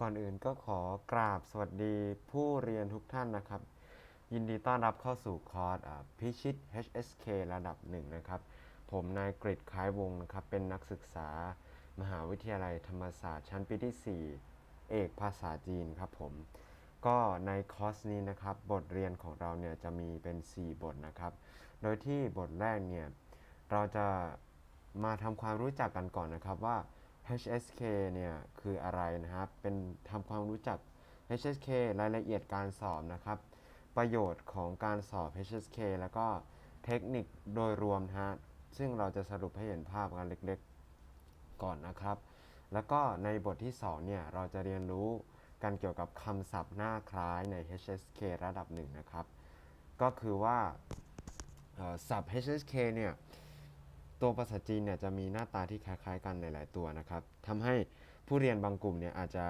ก่อนอื่นก็ขอกราบสวัสดีผู้เรียนทุกท่านนะครับ ยินดีต้อนรับเข้าสู่คอร์สพิชิต HSK ระดับหนึ่งนะครับ ผมนายกริดคล้ายวงนะครับ เป็นนักศึกษามหาวิทยาลัยธรรมศาสตร์ชั้นปีที่ 4 เอกภาษาจีนครับผม ก็ในคอร์สนี้นะครับ บทเรียนของเราเนี่ยจะมีเป็น 4 บทนะครับ โดยที่บทแรกเนี่ยเราจะมาทำความรู้จักกันก่อนนะครับว่า HSK เนี่ยคืออะไรนะครับ เป็นทำความรู้จัก HSK รายละเอียดการสอบนะครับ ประโยชน์ของการสอบ HSK แล้วก็เทคนิคโดยรวมนะฮะ ซึ่งเราจะสรุปให้เห็นภาพกันเล็กๆ ก่อนนะครับ แล้วก็ในบทที่ 2 เนี่ย เราจะเรียนรู้กันเกี่ยวกับคำศัพท์หน้าคล้ายใน HSK ระดับหนึ่งนะครับ ก็คือว่าศัพท์ HSK เนี่ย ตัวภาษาจีนเนี่ยจะมีหน้าตาที่คล้ายๆ กันหลาย ๆ ตัวนะครับทำให้ผู้เรียนบางกลุ่มเนี่ยอาจจะ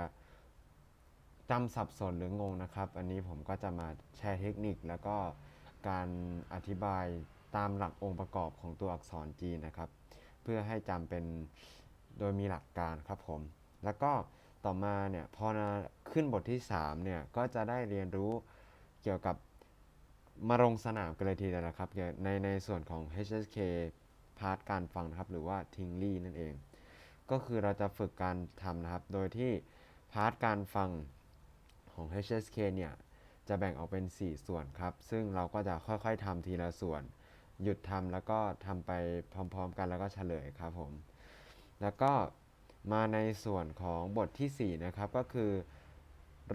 จำสับสนหรืองงนะครับ อันนี้ผมก็จะมาแชร์เทคนิค แล้วก็การอธิบายตามหลักองค์ประกอบของตัวอักษรจีนนะครับ เพื่อให้จำเป็นโดยมีหลักการครับผม แล้วก็ต่อมาเนี่ยพอนะขึ้นบทที่3เนี่ยก็จะได้เรียนรู้เกี่ยวกับมาลงสนามกันเลยทีเดียวนะครับในในส่วนของ HSK พาร์ทการฟังนะครับ หรือว่าทิงลี่นั่นเอง ก็คือเราจะฝึกการทำนะครับ โดยที่พาร์ทการฟังของ HSK เนี่ย จะแบ่งออกเป็น 4 ส่วนครับ ซึ่งเราก็จะค่อยๆทำทีละส่วน หยุดทำแล้วก็ทำไปพร้อมๆ กันแล้วก็เฉลยครับผม แล้วก็มาในส่วนของบททีสี่4 นะครับ ก็คือ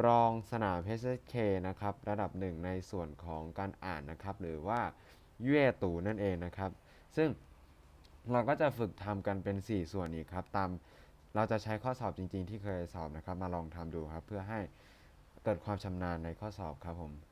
รองสนาม HSK นะครับ ระดับหนึ่งในส่วนของการอ่านนะครับ หรือว่าเย่ตูนั่นเองนะครับ ซึ่ง เราก็จะฝึกทำกันเป็น 4 ส่วนอีกครับ ตามเราจะใช้ข้อสอบจริง ๆ ที่เคยสอบนะครับ มาลองทำดูครับ เพื่อให้เกิดความชำนาญในข้อสอบครับผม